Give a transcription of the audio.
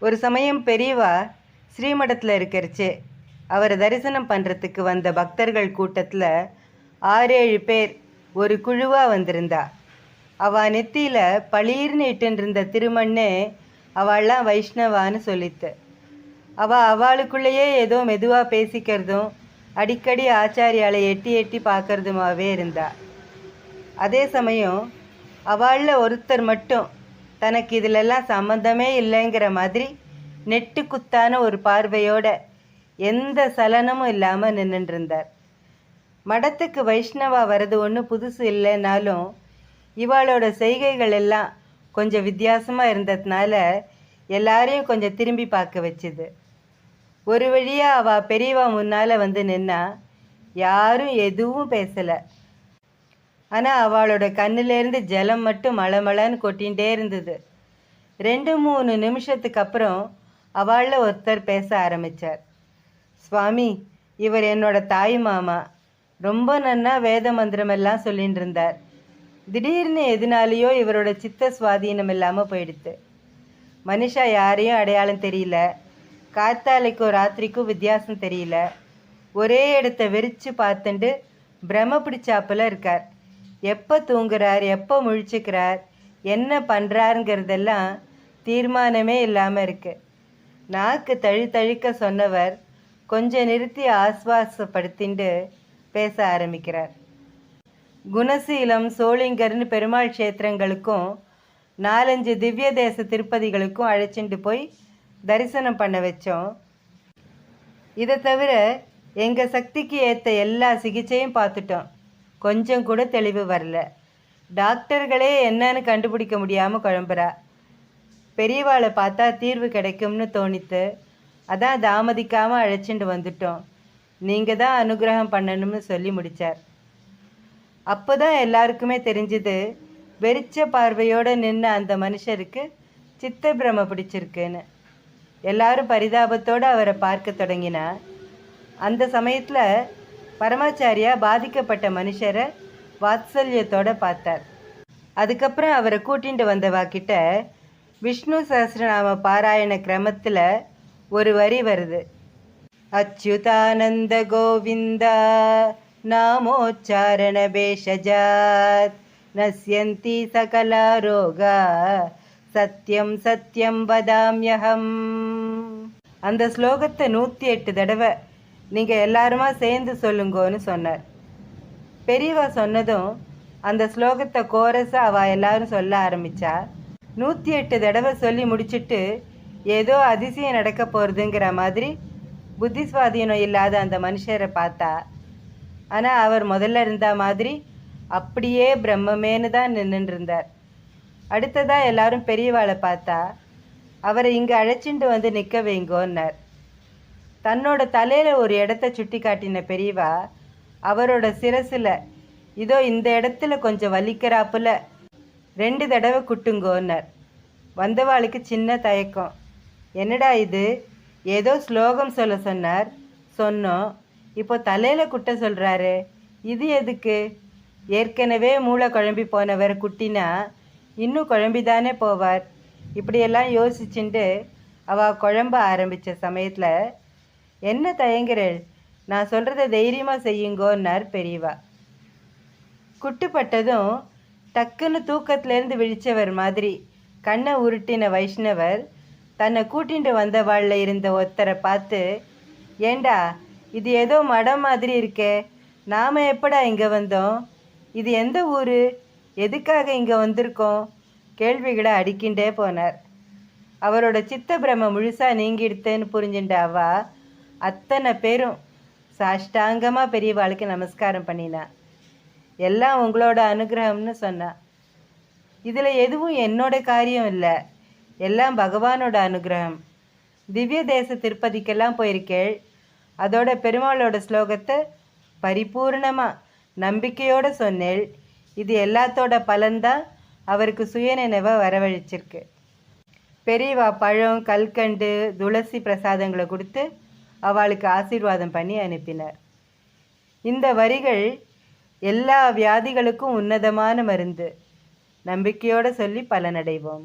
ஒரு சமயம் பெரியவா ஸ்ரீமடத்தில் இருக்கிறச்சு. அவரை தரிசனம் பண்ணுறதுக்கு வந்த பக்தர்கள் கூட்டத்தில் ஆறேழு பேர் ஒரு குழுவாக வந்திருந்தா. அவ நெத்தியில் பளீர்னு இட்டுருந்த திருமண்ணு அவள்லாம் வைஷ்ணவான்னு சொல்லித்து. அவ அவளுக்குள்ளேயே ஏதோ மெதுவாக பேசிக்கிறதும் அடிக்கடி ஆச்சாரியாலை எட்டி எட்டி பார்க்கறதுமாவே இருந்தா. அதே சமயம் அவளில் ஒருத்தர் மட்டும் தனக்கு இதிலெல்லாம் சம்மந்தமே இல்லைங்கிற மாதிரி நெட்டு குத்தான ஒரு பார்வையோட எந்த சலனமும் இல்லாமல் நின்றுருந்தார் மடத்துக்கு வைஷ்ணவா வர்றது ஒன்றும் புதுசு இல்லைனாலும் இவாளோட செய்கைகள் எல்லாம் கொஞ்சம் வித்தியாசமாக இருந்ததுனால எல்லாரையும் கொஞ்சம் திரும்பி பார்க்க வச்சுது. ஒரு வழியாக அவள் பெரியவா முன்னால் வந்து நின்னா யாரும் எதுவும் பேசலை. ஆனால் அவளோட கண்ணிலேருந்து ஜலம் மட்டும் மளமளன்னு கொட்டிகிட்டே இருந்தது. ரெண்டு மூணு நிமிஷத்துக்கு அப்புறம் அவளில் ஒருத்தர் பேச ஆரம்பித்தார் சுவாமி இவர் என்னோட தாய் மாமா. ரொம்ப நன்னா வேத மந்திரமெல்லாம் சொல்லிட்டு இருந்தார். திடீர்னு எதுனாலேயோ இவரோட சித்த சுவாதீனம் இல்லாமல் போயிடுத்து. மனுஷா யாரையும் அடையாளம் தெரியல. காத்தாலைக்கும் ராத்திரிக்கும் வித்தியாசம் தெரியல. ஒரே இடத்த வெறிச்சு பார்த்துண்டு பிரம பிடிச்சாப்புல இருக்கார். எப்போ தூங்குறார் எப்போ முழிச்சுக்கிறார் என்ன பண்ணுறாருங்கிறதெல்லாம் தீர்மானமே இல்லாமல் இருக்கு. நாக்கு தழு தழுக்க சொன்னவர் கொஞ்சம் நிறுத்தி ஆஸ்வாசப்படுத்திண்டு பேச ஆரம்பிக்கிறார். குணசீலம் சோளிங்கர்னு பெருமாள் க்ஷேத்திரங்களுக்கும் நாலஞ்சு திவ்ய தேச திருப்பதிகளுக்கும் அழைச்சிட்டு போய் தரிசனம் பண்ண வச்சோம். இதை தவிர எங்கள் சக்திக்கு ஏற்ற எல்லா சிகிச்சையும் பார்த்துட்டோம். கொஞ்சம் கூட தெளிவு வரல. டாக்டர்களே என்னன்னு கண்டுபிடிக்க முடியாமல் குழம்புறா. பெரியவாளை பார்த்தா தீர்வு கிடைக்கும்னு தோணித்து அதான் தாமதிக்காமல் அழைச்சிட்டு வந்துட்டோம். நீங்கள் தான் அனுகிரகம் பண்ணணும்னு சொல்லி முடித்தார் அப்போ தான் எல்லாருக்குமே தெரிஞ்சுது வெறிச்ச பார்வையோடு நின்று அந்த மனுஷருக்கு சித்த பிரம பிடிச்சிருக்குன்னு. எல்லாரும் பரிதாபத்தோடு அவரை பார்க்க தொடங்கினார். அந்த சமயத்தில் பரமாச்சாரியா பாதிக்கப்பட்ட மனுஷரை வாத்சல்யத்தோட பார்த்தார். அதுக்கப்புறம் அவரை கூட்டிகிட்டு வந்தவா கிட்ட விஷ்ணு சஹஸ்ரநாம பாராயண கிரமத்தில் ஒரு வரி வருது. அச்சுதானந்த கோவிந்தா நாமோச்சாரண பேஷஜாத் நஸ்யந்தி சகலா ரோகா சத்யம் சத்யம் வதாமியகம் அந்த ஸ்லோகத்தை நூற்றி எட்டு தடவை நீங்கள் எல்லாருமா சேர்ந்து சொல்லுங்கோன்னு சொன்னார். பெரியவா சொன்னதும் அந்த ஸ்லோகத்தை கோரஸாக அவள் எல்லாரும் சொல்ல ஆரம்பித்தா நூற்றி எட்டு தடவை சொல்லி முடிச்சுட்டு ஏதோ அதிசயம் நடக்க போகிறதுங்கிற மாதிரி புத்தி சுவாதீனம் இல்லாத அந்த மனுஷரை பார்த்தா ஆனால் அவர் முதல்ல இருந்த மாதிரி அப்படியே பிரம்மமேன்னு தான் நின்றுட்டு இருந்தார். அடுத்ததாக எல்லாரும் பெரியவாளை பார்த்தா அவரை இங்கே அழைச்சிட்டு வந்து நிற்க வைங்கோன்னார். தன்னோட தலையில் ஒரு இடத்த சுட்டி காட்டின பெரியவா அவரோட சிரசில் இதோ இந்த இடத்துல கொஞ்சம் வலிக்கிறாப்புல ரெண்டு தடவை குட்டுங்கோன்னார். வந்தவாளுக்கு சின்ன தயக்கம். என்னடா இது? ஏதோ ஸ்லோகம் சொல்ல சொன்னார். சொன்னோம் இப்போ தலையில் குட்ட சொல்கிறாரு இது எதுக்கு? ஏற்கனவே மூளை குழம்பி போனவர் குட்டினா இன்னும் குழம்பிதானே போவார்? இப்படியெல்லாம் யோசிச்சுட்டு அவ குழம்ப ஆரம்பித்த சமயத்தில் என்ன தயங்குறள்? நான் சொல்கிறத தைரியமாக செய்யுங்கோன்னார் பெரியவா. குட்டுப்பட்டதும் டக்குன்னு தூக்கத்திலேருந்து விழிச்சவர் மாதிரி கண்ணை உருட்டின வைஷ்ணவர் தன்னை கூட்டிட்டு வந்தவாளில் இருந்த ஒருத்தரை பார்த்து ஏண்டா இது ஏதோ மடம் மாதிரி இருக்கே. நாம் எப்படா இங்கே வந்தோம்? இது எந்த ஊர்? எதுக்காக இங்கே வந்திருக்கோம்? கேள்விகளை அடிக்கின்றே போனார். அவரோட சித்த பிரம முழுசாக நீங்கிடுத்தேன்னு புரிஞ்சுட்ட அவா அத்தனை பேரும் சாஷ்டாங்கமாக பெரியவாளுக்கு நமஸ்காரம் பண்ணினா. எல்லாம் உங்களோட அனுகிரகம்னு சொன்னா. இதில் எதுவும் என்னோட காரியம் இல்லை. எல்லாம் பகவானோட அனுகிரகம். திவ்ய தேச திருப்பதிக்கெல்லாம் போயிருக்கேள். அதோட பெருமாளோட ஸ்லோகத்தை பரிபூர்ணமாக நம்பிக்கையோடு சொன்னேள். இது எல்லாத்தோட பலன்தான் அவருக்கு சுயநினைவை வரவழைச்சிருக்கு. பெரியவா பழம் கல்கண்டு துளசி பிரசாதங்களை கொடுத்து அவளுக்கு ஆசீர்வாதம் பண்ணி அனுப்பினார். இந்த வரிகள் எல்லா வியாதிகளுக்கும் உன்னதமான மருந்து. நம்பிக்கையோட சொல்லி பலனடைவோம்.